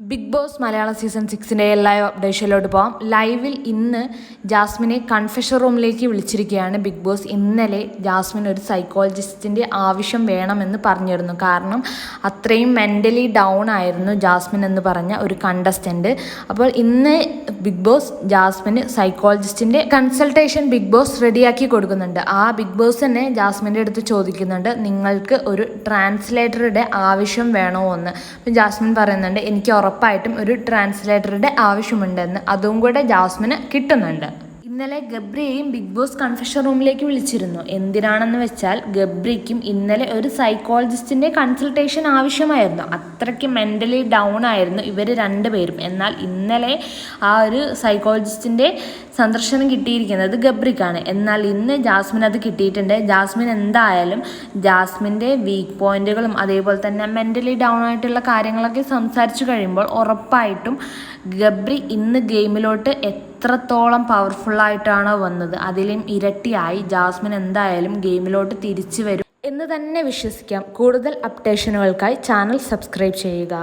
Big boss Malayalam season സിക്സിന്റെ live അപ്ഡേഷനിലോട്ട് പോകാം ലൈവിൽ ഇന്ന് ജാസ്മിനെ കൺഫെഷൻ റൂമിലേക്ക് വിളിച്ചിരിക്കുകയാണ് ബിഗ് ബോസ്. ഇന്നലെ ജാസ്മിൻ ഒരു സൈക്കോളജിസ്റ്റിന്റെ ആവശ്യം വേണമെന്ന് പറഞ്ഞിരുന്നു. കാരണം അത്രയും മെന്റലി ഡൗൺ ആയിരുന്നു ജാസ്മിൻ എന്ന് പറഞ്ഞ ഒരു കണ്ടസ്റ്റന്റ് അപ്പോൾ ഇന്ന് ബിഗ് ബോസ് ജാസ്മിന് സൈക്കോളജിസ്റ്റിന്റെ കൺസൾട്ടേഷൻ ബിഗ് ബോസ് റെഡിയാക്കി കൊടുക്കുന്നുണ്ട്. ആ ബിഗ് ബോസ് തന്നെ ജാസ്മിന്റെ അടുത്ത് ചോദിക്കുന്നുണ്ട് നിങ്ങൾക്ക് ഒരു ട്രാൻസ്ലേറ്ററുടെ ആവശ്യം വേണോ? എന്ന്. അപ്പം ജാസ്മിൻ പറയുന്നുണ്ട് എനിക്ക് ഉറപ്പായിട്ടും ഒരു ട്രാൻസ്ലേറ്ററുടെ ആവശ്യമുണ്ടെന്ന് അതും കൂടെ ജാസ്മിന് കിട്ടുന്നുണ്ട്. ഇന്നലെ ഗബ്രിയെയും ബിഗ് ബോസ് കൺഫെഷൻ റൂമിലേക്ക് വിളിച്ചിരുന്നു. എന്തിനാണെന്ന് വെച്ചാൽ ഗബ്രിക്കും ഇന്നലെ ഒരു സൈക്കോളജിസ്റ്റിന്റെ കൺസൾട്ടേഷൻ ആവശ്യമായിരുന്നു. അത്രയ്ക്ക് മെന്റലി ഡൗൺ ആയിരുന്നു ഇവർ രണ്ടുപേരും. എന്നാൽ ഇന്നലെ ആ ഒരു സൈക്കോളജിസ്റ്റിന്റെ സന്ദർശനം കിട്ടിയിരിക്കുന്നത് ഗബ്രിക്കാണ്. എന്നാൽ ഇന്ന് ജാസ്മിൻ അത് കിട്ടിയിട്ടുണ്ട്. ജാസ്മിൻ എന്തായാലും ജാസ്മിന്റെ വീക്ക് പോയിന്റുകളും അതേപോലെ തന്നെ മെന്റലി ഡൗൺ ആയിട്ടുള്ള കാര്യങ്ങളൊക്കെ സംസാരിച്ചു കഴിയുമ്പോൾ ഉറപ്പായിട്ടും ഗബ്രി ഇന്ന് ഗെയിമിലോട്ട് എത്രത്തോളം പവർഫുള്ളായിട്ടാണോ വന്നത്. അതിലും ഇരട്ടിയായി. ജാസ്മിൻ എന്തായാലും ഗെയിമിലോട്ട് തിരിച്ചു വരും. എന്ന് തന്നെ വിശ്വസിക്കാം. കൂടുതൽ അപ്ഡേഷനുകൾക്കായി ചാനൽ സബ്സ്ക്രൈബ് ചെയ്യുക.